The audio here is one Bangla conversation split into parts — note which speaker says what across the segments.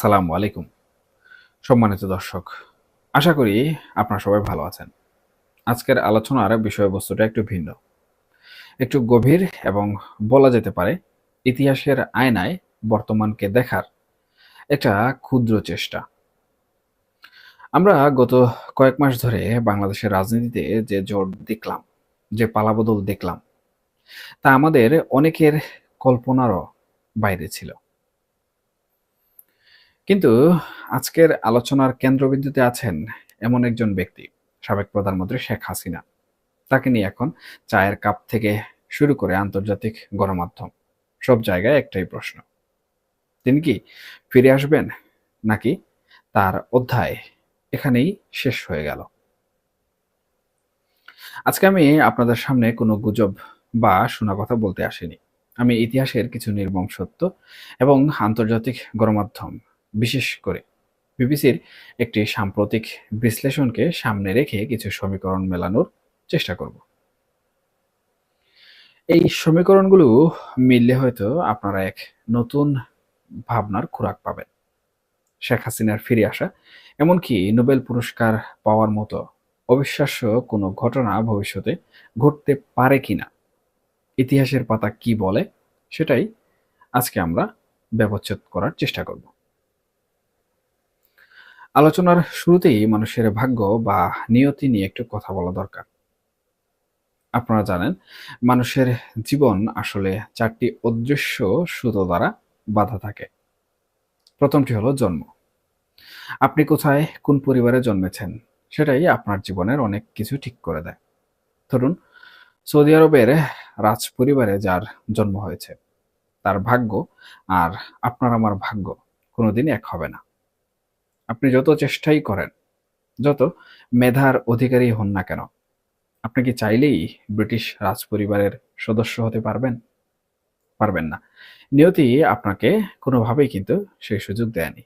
Speaker 1: আসসালামু আলাইকুম, সম্মানিত দর্শক। আশা করি আপনারা সবাই ভালো আছেন। আজকের আলোচনার বিষয়বস্তুটা একটু ভিন্ন। একটু গভীর এবং বলা যেতে পারে ইতিহাসের আয়নায় বর্তমানকে দেখার একটা ক্ষুদ্র চেষ্টা। আমরা গত কয়েক মাস ধরে বাংলাদেশের রাজনীতিতে যে জোর দেখলাম, যে পালাবদল দেখলাম, তা আমাদের অনেকের কল্পনারও বাইরে ছিল। কিন্তু আজকের আলোচনার কেন্দ্রবিন্দুতে আছেন এমন একজন ব্যক্তি, সাবেক প্রধানমন্ত্রী শেখ হাসিনা। তাকে নিয়ে এখন চায়ের কাপ থেকে শুরু করে আন্তর্জাতিক গণমাধ্যম, সব জায়গায় একটাই প্রশ্ন। তিনি কি ফিরে আসবেন নাকি তার অধ্যায় এখানেই শেষ হয়ে গেল? আজকে আমি আপনাদের সামনে কোনো গুজব বা শোনা কথা বলতে আসিনি। আমি ইতিহাসের কিছু নির্মম সত্য এবং আন্তর্জাতিক গণমাধ্যম বিশেষ করে। বিবিসির একটি সাম্প্রতিক বিশ্লেষণকে সামনে রেখে কিছু সমীকরণ মেলানোর চেষ্টা করব। এই সমীকরণগুলো মিললে হয়তো আপনারা এক নতুন ভাবনার খোরাক পাবেন। শেখ হাসিনার ফিরে আসা, এমনকি নোবেল পুরস্কার পাওয়ার মতো অবিশ্বাস্য কোনো ঘটনা ভবিষ্যতে ঘটতে পারে কিনা ইতিহাসের পাতা কি বলে, সেটাই আজকে আমরা ব্যবচ্ছেদ করার চেষ্টা করব। আলোচনার শুরুতেই মানুষের ভাগ্য বা নিয়তি নিয়ে একটু কথা বলা দরকার। আপনারা জানেন, মানুষের জীবন আসলে চারটি অদৃশ্য সুতো দ্বারা বাধা থাকে। প্রথমটি হলো জন্ম। আপনি কোথায় কোন পরিবারে জন্মেছেন, সেটাই আপনার জীবনের অনেক কিছু ঠিক করে দেয়। ধরুন, সৌদি আরবের রাজ পরিবারে যার জন্ম হয়েছে, তার ভাগ্য আর আপনার আমার ভাগ্য কোনোদিন এক হবে না। আপনি যত চেষ্টাই করেন, যত মেধার অধিকারী হন না কেন, আপনি কি চাইলেই ব্রিটিশ রাজপরিবারের সদস্য হতে পারবেন? পারবেন না। নিয়তি আপনাকে কোনোভাবেই কিন্তু সেই সুযোগ দেয়নি।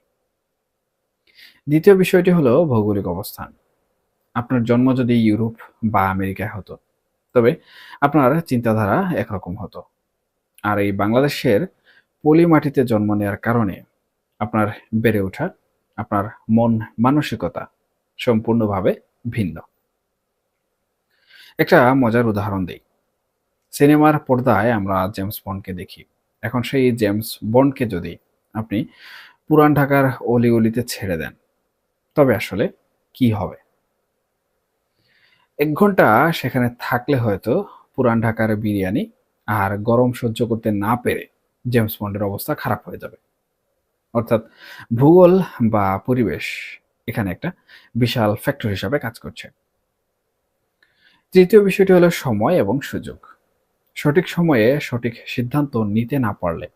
Speaker 1: দ্বিতীয় বিষয়টি হলো ভৌগোলিক অবস্থান। আপনার জন্ম যদি ইউরোপ বা আমেরিকায় হতো, তবে আপনার চিন্তাধারা একরকম হতো। আর এই বাংলাদেশের পলি মাটিতে জন্ম নেওয়ার কারণে আপনার বেড়ে ওঠা আপনার মন মানসিকতা সম্পূর্ণভাবে ভিন্ন। একটা মজার উদাহরণ দিই। সিনেমার পর্দায় আমরা জেমস বন্ডকে দেখি। এখন সেই জেমস বন্ডকে যদি আপনি পুরান ঢাকার অলি অলিতে ছেড়ে দেন, তবে আসলে কি হবে? এক ঘণ্টা সেখানে থাকলে হয়তো পুরান ঢাকার বিরিয়ানি আর গরম সহ্য করতে না পেরে জেমস বন্ডের অবস্থা খারাপ হয়ে যাবে। অর্থাৎ ভূগোল বা পরিবেশ এখানে একটা বিশাল ফ্যাক্টর হিসাবে কাজ করছে। তৃতীয় বিষয়টি হলো সময় এবং সুযোগ। সঠিক সময়ে সঠিক সিদ্ধান্ত নিতে না পারলে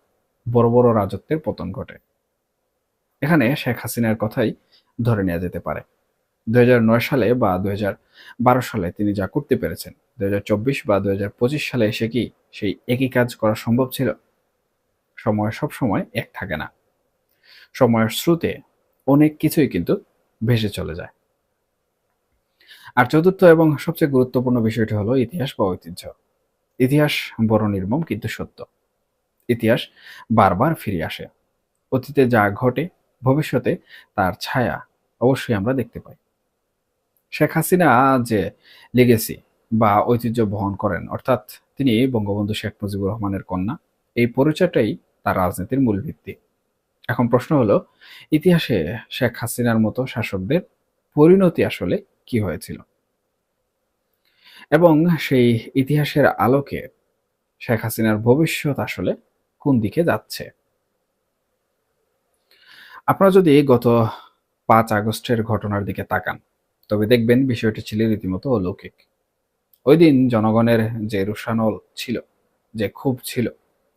Speaker 1: বড় বড় রাজত্বের পতন ঘটে। এখানে শেখ হাসিনার কথাই ধরে নেওয়া যেতে পারে। দুই হাজার নয় সালে বা দুই হাজার বারো সালে তিনি যা করতে পেরেছেন, দুই হাজার চব্বিশ বা দুই হাজার পঁচিশ সালে এসে কি সেই একই কাজ করা সম্ভব ছিল? সময় সব সময় এক থাকে না। সময়ের স্রোতে অনেক কিছুই কিন্তু ভেসে চলে যায়। আর চতুর্থ এবং সবচেয়ে গুরুত্বপূর্ণ বিষয়টি হলো ইতিহাস বা ঐতিহ্য। ইতিহাস বড় নির্মম কিন্তু সত্য। ইতিহাস বারবার ফিরে আসে। অতীতে যা ঘটে, ভবিষ্যতে তার ছায়া অবশ্যই আমরা দেখতে পাই। শেখ হাসিনা যে লিগেসি বা ঐতিহ্য বহন করেন, অর্থাৎ তিনি বঙ্গবন্ধু শেখ মুজিবুর রহমানের কন্যা, এই পরিচয়টাই তার রাজনীতির মূল ভিত্তি। এখন প্রশ্ন হলো, ইতিহাসে শেখ হাসিনার মতো শাসকদের পরিণতি আসলে কি হয়েছিল? এবং সেই ইতিহাসের আলোকে শেখ হাসিনার ভবিষ্যৎ আসলে কোন দিকে যাচ্ছে? আপনারা যদি গত পাঁচ আগস্টের ঘটনার দিকে তাকান, তবে দেখবেন বিষয়টি ছিল রীতিমতো অলৌকিক। ওই দিন জনগণের যে রুশানল ছিল, যে ক্ষোভ ছিল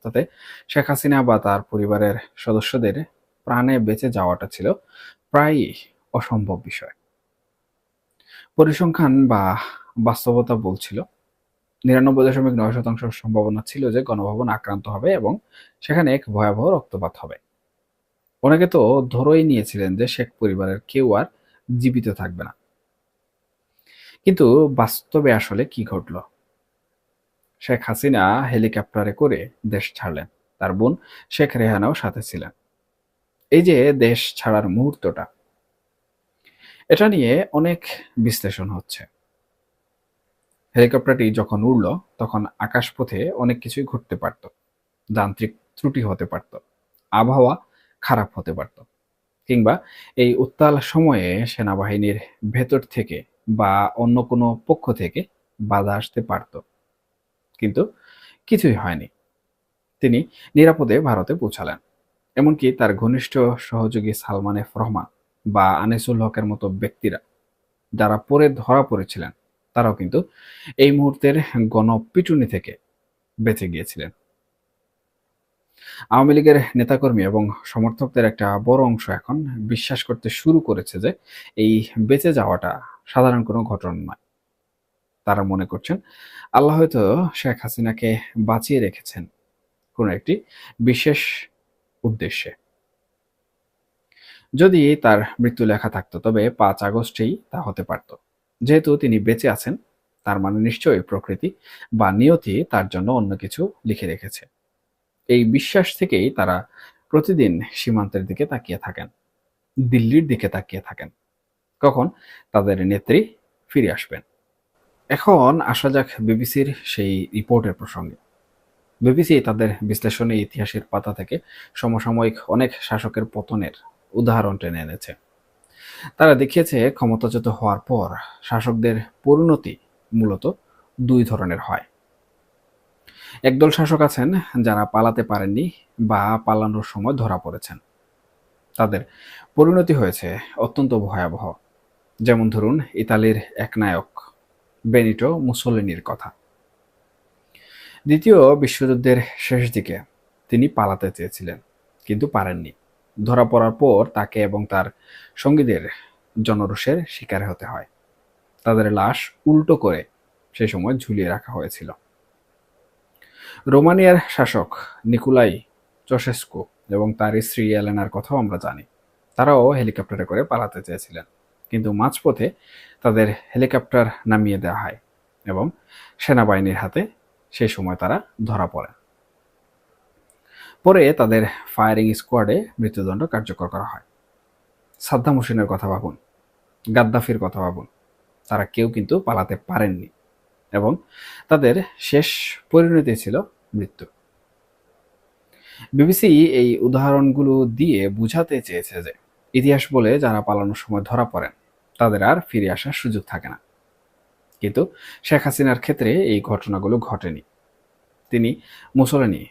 Speaker 1: তাতে শেখ হাসিনা বা তার পরিবারের সদস্যদের প্রাণে বেঁচে যাওয়াটা ছিল প্রায়ই অসম্ভব বিষয়। পরিসংখ্যান বা বাস্তবতা বলছিল, নিরানব্বই দশমিক নয় শতাংশ সম্ভাবনা ছিল যে গণভবন আক্রান্ত হবে এবং সেখানে এক ভয়াবহ রক্তপাত হবে। অনেকে তো ধরেই নিয়েছিলেন যে শেখ পরিবারের কেউ আর জীবিত থাকবে না। কিন্তু বাস্তবে আসলে কি ঘটল? শেখ হাসিনা হেলিকপ্টারে করে দেশ ছাড়লেন। তার বোন শেখ রেহানাও সাথে ছিলেন। এই যে দেশ ছাড়ার মুহূর্তটা, এটা নিয়ে অনেক বিশ্লেষণ হচ্ছে। হেলিকপ্টারটি যখন উড়ল, তখন আকাশপথে অনেক কিছুই ঘটতে পারত। যান্ত্রিক ত্রুটি হতে পারত, আবহাওয়া খারাপ হতে পারত, কিংবা এই উত্তাল সময়ে সেনাবাহিনীর ভেতর থেকে বা অন্য কোনো পক্ষ থেকে বাধা আসতে পারত। কিন্তু কিছুই হয়নি। তিনি নিরাপদে ভারতে পৌঁছালেন। এমনকি তার ঘনিষ্ঠ সহযোগী সালমান এফ রহমান বা আনিসুল হকের মতো ব্যক্তিরা যারা পরে ধরা পড়েছিলেন, তারাও কিন্তু এই মুহূর্তের গণপিটুনি থেকে বেঁচে গিয়েছিলেন। আওয়ামী লীগের নেতাকর্মী এবং সমর্থকদের একটা বড় অংশ এখন বিশ্বাস করতে শুরু করেছে যে এই বেঁচে যাওয়াটা সাধারণ কোনো ঘটনা নয়। তারা মনে করছেন। আল্লাহ হয়তো শেখ হাসিনাকে বাঁচিয়ে রেখেছেন কোনো একটি বিশেষ উদ্দেশ্যে। যদি তার মৃত্যু লেখা থাকতো, তবে পাঁচ আগস্টেই তা হতে পারত। যেহেতু তিনি বেঁচে আছেন, তার মানে নিশ্চয়ই প্রকৃতি বা নিয়তি তার জন্য অন্য কিছু লিখে রেখেছে। এই বিশ্বাস থেকেই তারা প্রতিদিন সীমান্তের দিকে তাকিয়ে থাকেন, দিল্লির দিকে তাকিয়ে থাকেন। কখন? তাদের নেত্রী ফিরে আসবেন। এখন আসা যাক বিবিসির সেই রিপোর্টের প্রসঙ্গে। বিবিসি তাদের বিশ্লেষণে ইতিহাসের পাতা থেকে সমসাময়িক অনেক শাসকের পতনের উদাহরণ টেনে এনেছে। তারা দেখিয়েছে ক্ষমতাচ্যুত হওয়ার পর শাসকদের পরিণতি মূলত দুই ধরনের হয়। একদল শাসক আছেন যারা পালাতে পারেননি বা পালানোর সময় ধরা পড়েছেন। তাদের পরিণতি হয়েছে অত্যন্ত ভয়াবহ। যেমন ধরুন ইতালির এক নায়ক বেনিটো মুসোলিনির কথা। দ্বিতীয় বিশ্বযুদ্ধের শেষ দিকে তিনি পালাতে চেয়েছিলেন, কিন্তু পারেননি। ধরা পড়ার পর তাকে এবং তার সঙ্গীদের জনরোষের শিকার হতে হয়। তাদের লাশ উল্টো করে সেই সময় ঝুলিয়ে রাখা হয়েছিল। রোমানিয়ার শাসক নিকুলাই চশেস্কো এবং তার স্ত্রী এলেনার কথাও আমরা জানি। তারাও হেলিকপ্টারে করে পালাতে চেয়েছিলেন। কিন্তু মাঝপথে তাদের হেলিকপ্টার নামিয়ে দেওয়া হয় এবং সেনাবাহিনীর হাতে সেই সময় তারা ধরা পড়ে। পরে তাদের ফায়ারিং স্কোয়াডে মৃত্যুদণ্ড কার্যকর করা হয়। সাদ্দাম হোসেনের কথা ভাবুন, গাদ্দাফির কথা ভাবুন, তারা কেউ কিন্তু পালাতে পারেননি এবং তাদের শেষ পরিণতি ছিল মৃত্যু। বিবিসি এই উদাহরণগুলো দিয়ে বুঝাতে চেয়েছে যে, ইতিহাস বলে যারা পালানোর সময় ধরা পড়েন তাদের আর ফিরে আসার সুযোগ থাকে না। কিন্তু শেখ হাসিনার ক্ষেত্রে এই ঘটনাগুলো ঘটেনি। তিনি মুসলিনী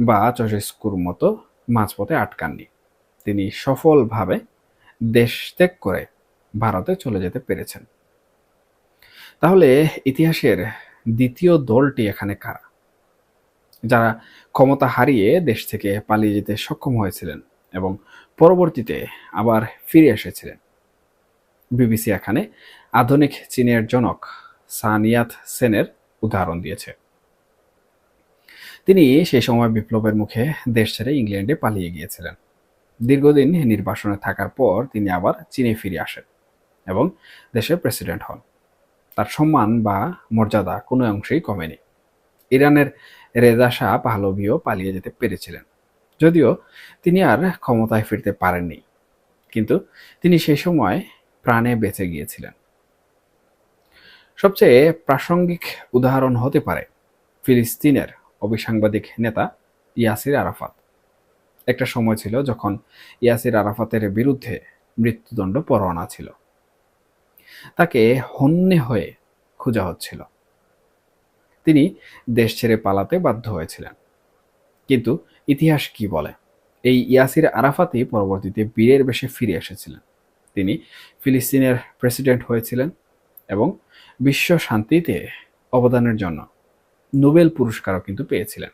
Speaker 1: বা চশেস্কুর মতো মাঝপথে আটকাননি। তিনি সফলভাবে দেশ ত্যাগ করে ভারতে চলে যেতে পেরেছেন। তাহলে ইতিহাসের দ্বিতীয় দলটি এখানে কারা? যারা ক্ষমতা হারিয়ে দেশ থেকে পালিয়ে যেতে সক্ষম হয়েছিলেন এবং পরবর্তীতে আবার ফিরে এসেছিলেন। বিবিসি এখানে আধুনিক চীনের জনক সানিয়াত সেনের উদাহরণ দিয়েছে। তিনি সেই সময় বিপ্লবের মুখে দেশ ছেড়ে ইংল্যান্ডে পালিয়ে গিয়েছিলেন। দীর্ঘদিন নির্বাসনে থাকার পর তিনি আবার চীনে ফিরে আসেন এবং দেশের প্রেসিডেন্ট হন। তার সম্মান বা মর্যাদা কোনো অংশেই কমেনি। ইরানের রেজা শাহ পাহলভিও পালিয়ে যেতে পেরেছিলেন। যদিও তিনি আর ক্ষমতায় ফিরতে পারেননি। কিন্তু তিনি সেই সময় প্রাণে বেঁচে গিয়েছিলেন। সবচেয়ে প্রাসঙ্গিক উদাহরণ হতে পারে ফিলিস্তিনের অবিসাংবাদিক নেতা ইয়াসির আরাফাত। একটা সময় ছিল যখন ইয়াসির আরাফাতের বিরুদ্ধে মৃত্যুদণ্ড পরোয়ানা ছিল। তাকে হন্যে হয়ে খোঁজা হচ্ছিল। তিনি দেশ ছেড়ে পালাতে বাধ্য হয়েছিলেন। কিন্তু ইতিহাস কি বলে? এই ইয়াসির আরাফাতই পরবর্তীতে বীরের বেশে ফিরে এসেছিলেন। তিনি ফিলিস্তিনের প্রেসিডেন্ট হয়েছিলেন এবং বিশ্ব শান্তিতে অবদানের জন্য নোবেল পুরস্কারও কিন্তু পেয়েছিলেন।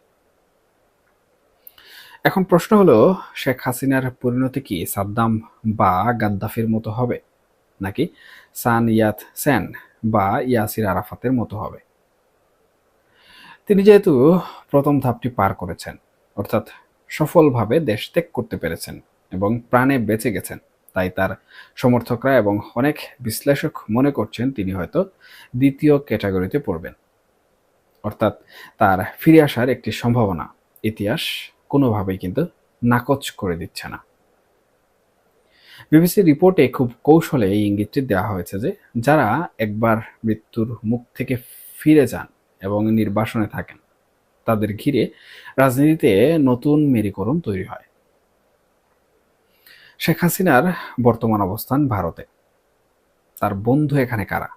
Speaker 1: এখন প্রশ্ন হলো, শেখ হাসিনার পরিণতি কি সাদ্দাম বা গাদ্দাফির মতো হবে, নাকি সান ইয়াত সেন বা ইয়াসির আরাফাতের মতো হবে? তিনি যেহেতু প্রথম ধাপটি পার করেছেন, অর্থাৎ সফলভাবে দেশ ত্যাগ করতে পেরেছেন এবং প্রাণে বেঁচে গেছেন তাই তার সমর্থকরা এবং অনেক বিশ্লেষক মনে করছেন তিনি হয়তো দ্বিতীয় ক্যাটাগরিতে পড়বেন। অর্থাৎ তার ফিরে আসার একটি সম্ভাবনা ইতিহাস কোনোভাবেই কিন্তু নাকচ করে দিচ্ছে না। বিবিসির রিপোর্টে খুব কৌশলে এই ইঙ্গিতটি দেওয়া হয়েছে যে, যারা একবার মৃত্যুর মুখ থেকে ফিরে যান এবং নির্বাসনে থাকেন, তাদের ঘিরে রাজনীতিতে নতুন মেরিকরণ তৈরি হয়। শেখ হাসিনার বর্তমান অবস্থান ভারতে। তার বন্ধু এখানে কারা?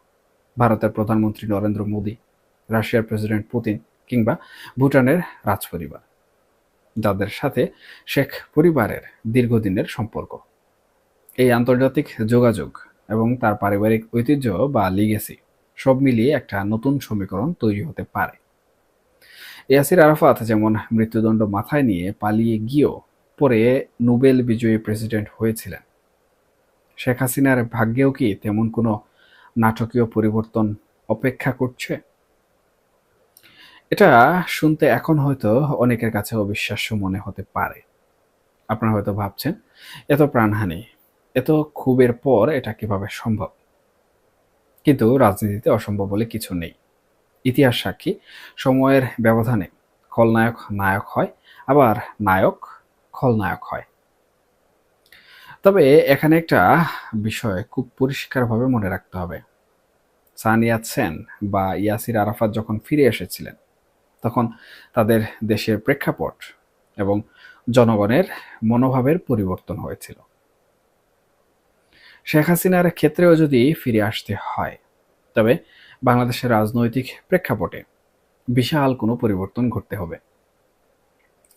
Speaker 1: ভারতের প্রধানমন্ত্রী নরেন্দ্র মোদী, রাশিয়ার প্রেসিডেন্ট পুতিন কিংবা ভুটানের রাজপরিবার। যাদের সাথে শেখ পরিবারের দীর্ঘদিনের সম্পর্ক। এই আন্তর্জাতিক যোগাযোগ এবং তার পারিবারিক ঐতিহ্য বা লিগেসি সব মিলিয়ে একটা নতুন সমীকরণ তৈরি হতে পারে। ইয়াসির আরাফাত যেমন মৃত্যুদণ্ড মাথায় নিয়ে পালিয়ে গিয়েও পরে নোবেল বিজয়ী প্রেসিডেন্ট হয়েছিলেন। শেখ হাসিনার ভাগ্যেও কি তেমন কোনো নাটকীয় পরিবর্তন অপেক্ষা করছে? এটা শুনতে এখন হয়তো অনেকের কাছে অবিশ্বাস্য মনে হতে পারে। আপনারা হয়তো ভাবছেন, এত প্রাণহানি, এত ক্ষোভের পর এটা কীভাবে সম্ভব? কিন্তু রাজনীতিতে অসম্ভব বলে কিছু নেই। ইতিহাস সাক্ষী, সময়ের ব্যবধানে খলনায়ক নায়ক হয়, আবার নায়ক খলনায়ক হয়। তবে এখানে একটা বিষয় খুব পরিষ্কারভাবে মনে রাখতে হবে। সানিয়া সেন বা ইয়াসির আরাফাত যখন ফিরে এসেছিলেন, তখন তাদের দেশের প্রেক্ষাপট এবং জনগণের মনোভাবের পরিবর্তন হয়েছিল। শেখ হাসিনার ক্ষেত্রেও যদি ফিরে আসতে হয়, তবে বাংলাদেশের রাজনৈতিক প্রেক্ষাপটে বিশাল কোনো পরিবর্তন ঘটতে হবে।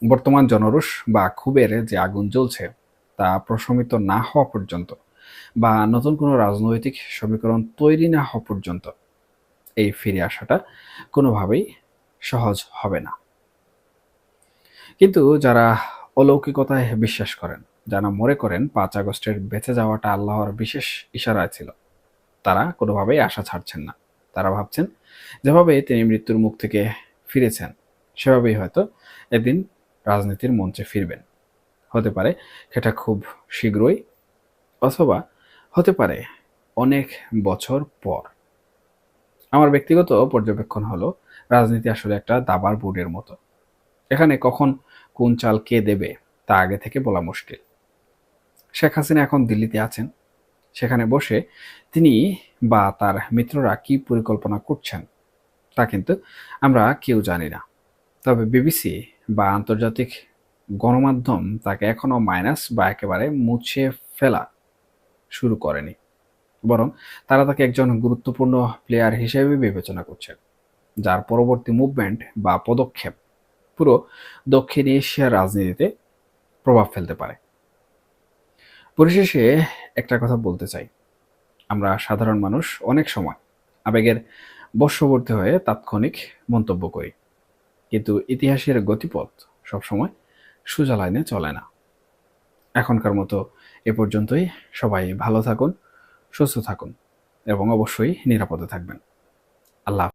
Speaker 1: বর্তমান জনরোষ বা ক্ষোভের যে আগুন জ্বলছে তা প্রশমিত না হওয়া পর্যন্ত বা নতুন কোনো রাজনৈতিক সমীকরণ তৈরি না হওয়া পর্যন্ত এই ফিরে আসাটা কোনোভাবেই সহজ হবে না। কিন্তু যারা অলৌকিকতায় বিশ্বাস করেন, যারা মনে করেন পাঁচ আগস্টের বেঁচে যাওয়াটা আল্লাহর বিশেষ ইশারায় ছিল, তারা কোনোভাবেই আশা ছাড়ছেন না। তারা ভাবছেন, যেভাবে তিনি মৃত্যুর মুখ থেকে ফিরেছেন, সেভাবেই হয়তো একদিন রাজনীতির মঞ্চে ফিরবেন। হতে পারে সেটা খুব শীঘ্রই, অথবা হতে পারে অনেক বছর পর। আমার ব্যক্তিগত পর্যবেক্ষণ হলো, রাজনীতি আসলে একটা দাবার বোর্ডের মতো। এখানে কখন কোন চাল কে দেবে, তা আগে থেকে বলা মুশকিল। শেখ হাসিনা এখন দিল্লিতে আছেন। সেখানে বসে তিনি বা তার মিত্ররা কি পরিকল্পনা করছেন, তা কিন্তু আমরা কেউ জানি না। তবে বিবিসি বা আন্তর্জাতিক গণমাধ্যম তাকে এখনও মাইনাস বা একেবারে মুছে ফেলা শুরু করেনি, বরং তারা তাকে একজন গুরুত্বপূর্ণ প্লেয়ার হিসেবে বিবেচনা করছে, যার পরবর্তী মুভমেন্ট বা পদক্ষেপ পুরো দক্ষিণ এশিয়ার রাজনীতিতে প্রভাব ফেলতে পারে। পরিশেষে একটা কথা বলতে চাই। আমরা সাধারণ মানুষ অনেক সময় আবেগের বর্ষবর্তী হয়ে তাৎক্ষণিক মন্তব্য করি। কিন্তু ইতিহাসের গতিপথ সবসময় সোজা লাইনে চলে না। এখনকার মতো এ পর্যন্তই। সবাই ভালো থাকুন, সুস্থ থাকুন এবং অবশ্যই নিরাপদে থাকবেন। আল্লাহ